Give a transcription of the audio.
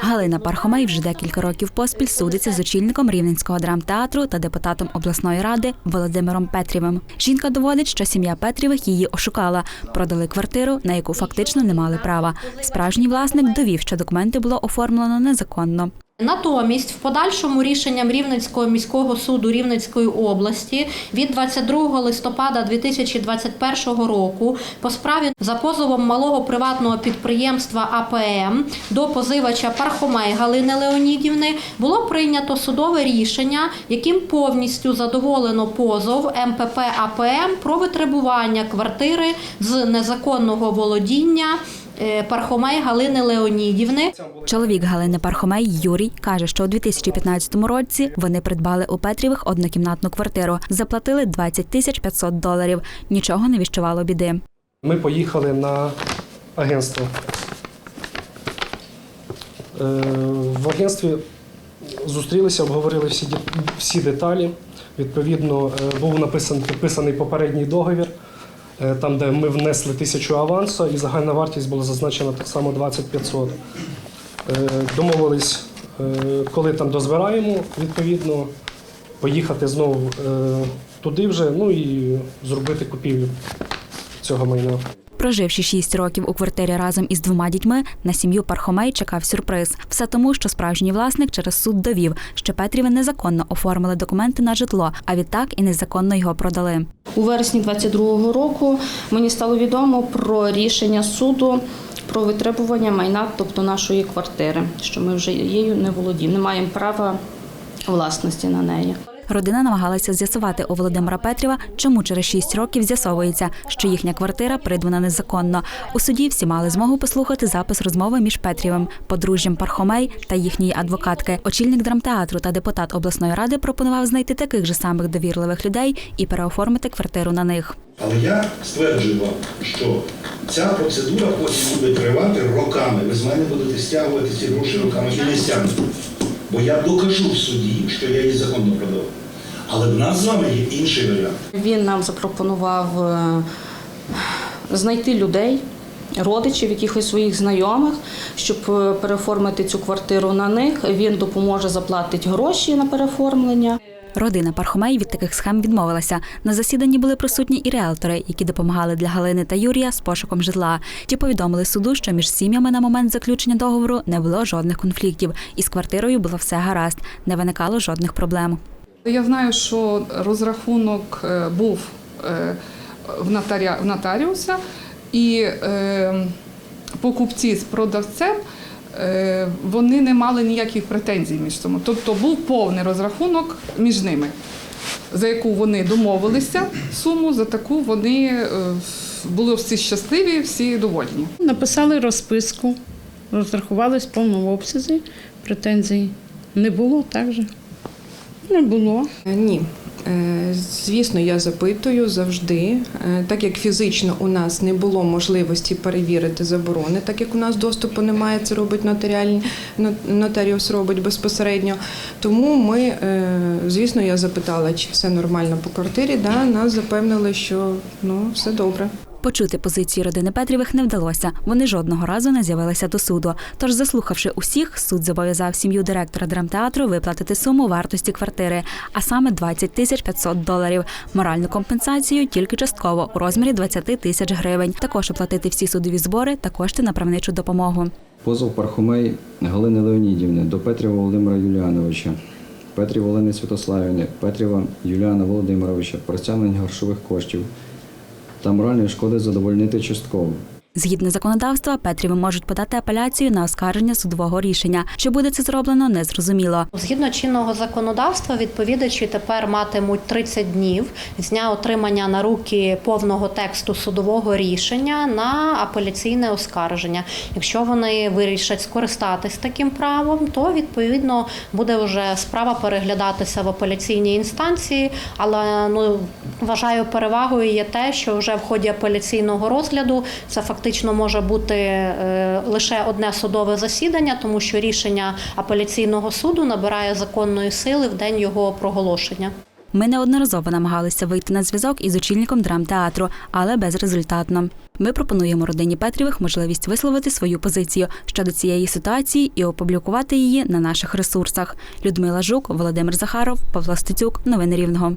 Галина Пархомей вже декілька років поспіль судиться з очільником Рівненського драмтеатру та депутатом обласної ради Володимиром Петрівим. Жінка доводить, що сім'я Петрівих її ошукала, продали квартиру, на яку фактично не мали права. Справжній власник довів, що документи було оформлено незаконно. Натомість, в подальшому рішенням Рівненського міського суду Рівненської області від 22 листопада 2021 року по справі за позовом малого приватного підприємства АПМ до позивача Пархомей Галини Леонідівни було прийнято судове рішення, яким повністю задоволено позов МПП АПМ про витребування квартири з незаконного володіння Пархомей Галини Леонідівни. Чоловік Галини Пархомей Юрій каже, що у 2015 році вони придбали у Петрівих однокімнатну квартиру, заплатили 20 тисяч 500 доларів. Нічого не віщувало біди. Ми поїхали на агентство. Е, В агентстві зустрілися, обговорили всі, всі деталі. Відповідно, е, був написаний підписаний попередній договір, е, там, де ми внесли тисячу авансу, і загальна вартість була зазначена так само 2500. Е, Домовились, е, коли там дозбираємо, відповідно, поїхати знову е, туди вже, ну і зробити купівлю цього майна. Проживши шість років у квартирі разом із двома дітьми, на сім'ю Пархомей чекав сюрприз. Все тому, що справжній власник через суд довів, що Петріви незаконно оформили документи на житло, а відтак і незаконно його продали. У вересні 22-го року мені стало відомо про рішення суду про витребування майна, тобто нашої квартири, що ми вже її не володіємо, не маємо права власності на неї. Родина намагалася з'ясувати у Володимира Петріва, чому через шість років з'ясовується, що їхня квартира придбана незаконно. У суді всі мали змогу послухати запис розмови між Петрівим, подружжям Пархомей та їхньої адвокатки. Очільник драмтеатру та депутат обласної ради пропонував знайти таких же самих довірливих людей і переоформити квартиру на них. Але я стверджую вам, що ця процедура потім буде тривати роками. Ви з мене будете стягувати ці гроші роками і не стягнете. Бо я докажу в суді, що я її законно продав. Але в нас з вами є інший варіант. Він нам запропонував е, знайти людей, родичів, якихось своїх знайомих, щоб переформити цю квартиру на них. Він допоможе заплатити гроші на переоформлення. Родина Пархомей від таких схем відмовилася. На засіданні були присутні і реалтори, які допомагали для Галини та Юрія з пошуком житла. Ті повідомили суду, що між сім'ями на момент заключення договору не було жодних конфліктів, і з квартирою було все гаразд, не виникало жодних проблем. Я знаю, що розрахунок е, був е, в, нотаріуса, і е, покупці з продавцем вони не мали ніяких претензій між собою. Тобто був повний розрахунок між ними, за яку вони домовилися суму, за таку вони е, були всі щасливі, всі довольні. Написали розписку, розрахувались в повному обсязі, претензій не було так же. Не було. Е, Ні. Е, Звісно, я запитую завжди, Е, так як фізично у нас не було можливості перевірити заборони, так як у нас доступу немає, це робить нотаріальні но- нотаріус робить безпосередньо. Тому ми, е, звісно, я запитала, чи все нормально по квартирі. Да, нас запевнили, що ну все добре. Почути позиції родини Петрівих не вдалося. Вони жодного разу не з'явилися до суду. Тож, заслухавши усіх, суд зобов'язав сім'ю директора драмтеатру виплатити суму вартості квартири, а саме 20 тисяч 500 доларів. Моральну компенсацію тільки частково у розмірі 20 тисяч гривень. Також оплатити всі судові збори та кошти на правничу допомогу. Позов Пархомей Галини Леонідівни до Петріва Володимира Юліановича, Петрів Олени Святославівни, Петріва Юліана Володимировича про стягнення грошових коштів та моральної шкоди задовольнити частково. Згідно законодавства, Петріви можуть подати апеляцію на оскарження судового рішення. Чи буде це зроблено, незрозуміло. Згідно чинного законодавства, відповідачі тепер матимуть 30 днів з дня отримання на руки повного тексту судового рішення на апеляційне оскарження. Якщо вони вирішать скористатись таким правом, то відповідно буде вже справа переглядатися в апеляційній інстанції. Але ну вважаю перевагою є те, що вже в ході апеляційного розгляду це фактично може бути е, лише одне судове засідання, тому що рішення апеляційного суду набирає законної сили в день його проголошення. Ми неодноразово намагалися вийти на зв'язок із очільником драмтеатру, але безрезультатно. Ми пропонуємо родині Петрівих можливість висловити свою позицію щодо цієї ситуації і опублікувати її на наших ресурсах. Людмила Жук, Володимир Захаров, Павло Стецюк. Новини Рівного.